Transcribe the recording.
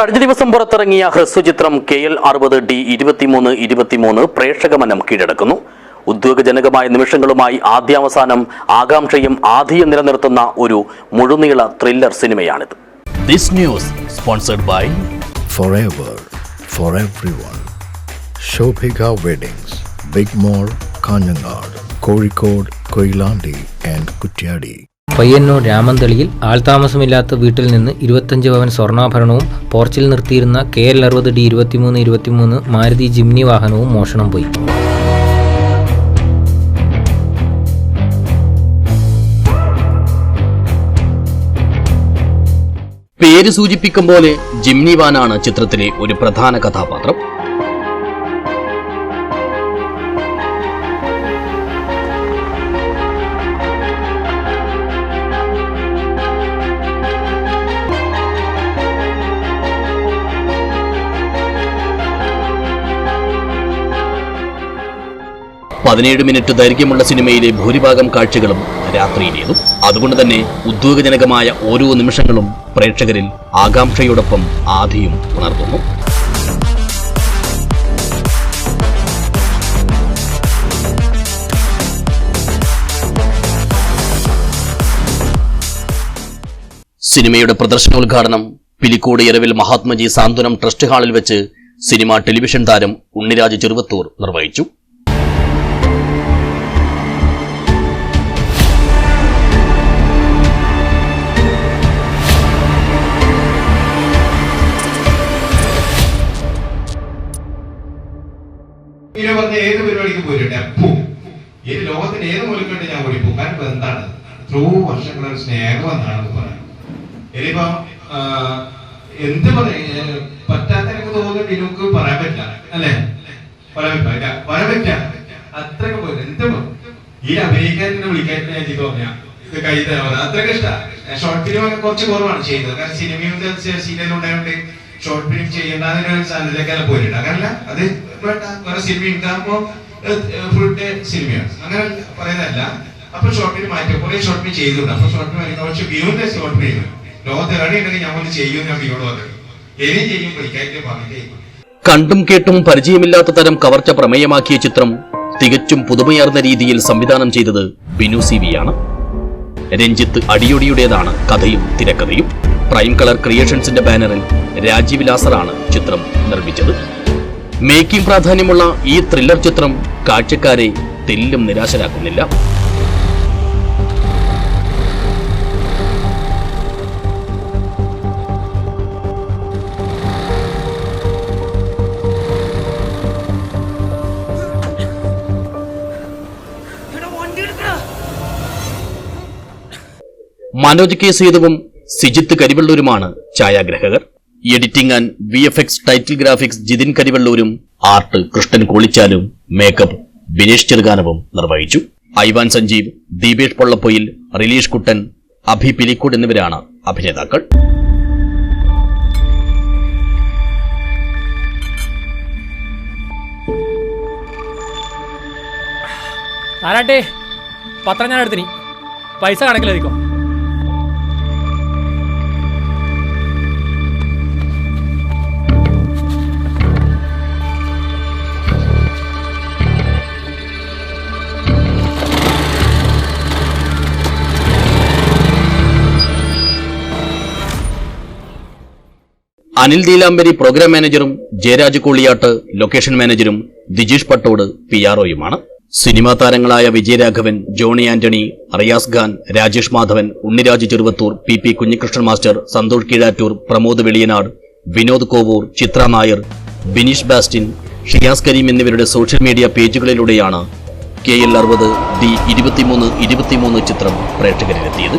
കഴിഞ്ഞ ദിവസം പുറത്തിറങ്ങിയ ഹ്രസ്വചിത്രം കെ എൽ അറുപത് ഡി ഇരുപത്തിമൂന്ന് ഇരുപത്തിമൂന്ന് പ്രേക്ഷകമനം കീഴടക്കുന്നു ഉദ്വേഗജനകമായ നിമിഷങ്ങളുമായി ആദ്യാവസാനം ആകാംക്ഷയും ആധിയും നിലനിർത്തുന്ന ഒരു മുഴുനീള thriller സിനിമയാണിത് this news sponsored by forever for everyone. Shobhika Weddings, Big Mall, Kanjangad, Kozhikode, Koilandi and Kutyadi. Payyanur രാമന്തളിയിൽ ആൾതാമസമില്ലാത്ത വീട്ടിൽ നിന്ന് ഇരുപത്തഞ്ച് പവൻ സ്വർണാഭരണവും പോർച്ചിൽ നിർത്തിയിരുന്ന കെ എൽ അറുപത് ഡി ഇരുപത്തിമൂന്ന് ഇരുപത്തിമൂന്ന് മാരുതി ജിംനി വാഹനവും മോഷണം പോയി. പേര് സൂചിപ്പിക്കും പോലെ ജിംനി വാനാണ് ചിത്രത്തിലെ ഒരു പ്രധാന കഥാപാത്രം. പതിനേഴ് മിനിറ്റ് ദൈർഘ്യമുള്ള സിനിമയിലെ ഭൂരിഭാഗം കാഴ്ചകളും രാത്രിയിലേതും. അതുകൊണ്ട് തന്നെ ഉദ്വേഗജനകമായ ഓരോ നിമിഷങ്ങളും പ്രേക്ഷകരിൽ ആകാംക്ഷയോടൊപ്പം ആധിയും ഉണർത്തുന്നു. സിനിമയുടെ പ്രദർശനോദ്ഘാടനം പിലിക്കോട് ഇരവിൽ മഹാത്മജി സാന്ത്വനം ട്രസ്റ്റ് ഹാളിൽ വെച്ച് സിനിമ ടെലിവിഷൻ താരം ഉണ്ണിരാജ് ചെറുവത്തൂർ നിർവഹിച്ചു. ഇങ്ങനെ പറഞ്ഞ ഏത് പരിപാടിക്ക് പോയിട്ടെ എപ്പോ ഏത് ലോകത്തിന് ഏത് മൂലക്കണ്ട് ഞാൻ ഓടിപ്പോ കാരണം എന്താണ് എത്രയോ വർഷങ്ങളൊരു സ്നേഹം എന്നാണെന്ന് പറയാം. ഇനിയിപ്പോ എന്ത് പറയാ? പറ്റാത്ത എനിക്ക് തോന്നുന്നുണ്ട് ഇനിക്ക് പറയാൻ പറ്റില്ല. അല്ലേ? പറയാൻ പറ്റില്ല. പറയാൻ പറ്റില്ല. അത്രയൊക്കെ പോയി എന്ത് ഈ അമേരിക്കാരനെ വിളിക്കാൻ ഞാൻ ചെയ്തു ഇത് കൈ തരാൻ അത്രയൊക്കെ ഇഷ്ടമാണ് ഷോർട്ട് ഫിലിം കുറച്ച് കുറവാണ് ചെയ്യുന്നത് കാരണം സിനിമയും സീരിയലും ഉണ്ടായതുകൊണ്ട് ഷോർട്ട് ഫിലിം ചെയ്യേണ്ടതിനൊരു സാധ്യതയൊക്കെ പോയിട്ടുണ്ട്. അങ്ങനല്ല അത് വേണ്ട. വേറെ സിനിമ ഉണ്ടാകുമ്പോ ഫുൾ ഡേ സിനിമയാണ് അങ്ങനെ പറയുന്നതല്ല. അപ്പൊ ഷോർട്ട് ഫിലിം മാറ്റി. കുറെ ഷോർട്ട് ഫിലിം ചെയ്തിട്ടുണ്ട്. അപ്പൊ ഷോർട്ട് ഫിലിം പക്ഷെ വ്യൂന്റെ ഷോർട്ട് ഫിലിം ലോകത്ത് എവിടെയുണ്ടെങ്കിൽ ഞാൻ ഒന്ന് ചെയ്യും ഞാൻ വ്യൂട് പറഞ്ഞത് ഇനി ചെയ്യും വിളിക്കായിട്ട് പറഞ്ഞിട്ടേ കണ്ടും കേട്ടും പരിചയമില്ലാത്ത തരം കവർച്ച പ്രമേയമാക്കിയ ചിത്രം തികച്ചും പുതുമയാർന്ന രീതിയിൽ സംവിധാനം ചെയ്തത് ബിനു സി വിയാണ് രഞ്ജിത്ത് അടിയൊടിയുടേതാണ് കഥയും തിരക്കഥയും. പ്രൈം കളർ ക്രിയേഷൻസിന്റെ ബാനറിൽ രാജീവ് ലാസറാണ് ചിത്രം നിർമ്മിച്ചത്. മേക്കിംഗ് പ്രാധാന്യമുള്ള ഈ ത്രില്ലർ ചിത്രം കാഴ്ചക്കാരെ തെല്ലും നിരാശരാക്കുന്നില്ല. മനോജ് കെ സേതുവും സിജിത്ത് കരിവള്ളൂരുമാണ് ഛായാഗ്രഹകർ. Editing and V F X title graphics Jithin കരിവള്ളൂരും art Krishnan കോളിച്ചാലും മേക്കപ്പ് ബിനേഷ് ചെറുകാനവും നിർവഹിച്ചു. ഐവാൻ സഞ്ജീവ് ദീപേഷ് പൊള്ളപ്പൊയിൽ റിലീഷ് കുട്ടൻ അഭി പിലിക്കൂട് എന്നിവരാണ് അഭിനേതാക്കൾ. പത്രം ഞാൻ എടുത്തിനി. പൈസ കണക്കിലെത്തിക്കോ അനിൽ ദീലാംബരി പ്രോഗ്രാം മാനേജറും ജയരാജ് കോളിയാട്ട് ലൊക്കേഷൻ മാനേജറും ദിജീഷ് പട്ടോട് പി ആർഒയുമാണ് സിനിമാ താരങ്ങളായ Vijayaraghavan Johny Antony Riyas Khan Rajesh Madhavan Unniraj Cheruvathur P P Kunhikrishnan master Santhosh Keezhattoor Pramod Veliyanad Vinod Kovoor Chitra Nair Bineesh Bastin Shiyas Kareem എന്നിവരുടെ സോഷ്യൽ മീഡിയ പേജുകളിലൂടെയാണ് K L അറുപത് D ഇരുപത്തിമൂന്ന് ഇരുപത്തിമൂന്ന് ചിത്രം പ്രേക്ഷകരിലെത്തിയത്.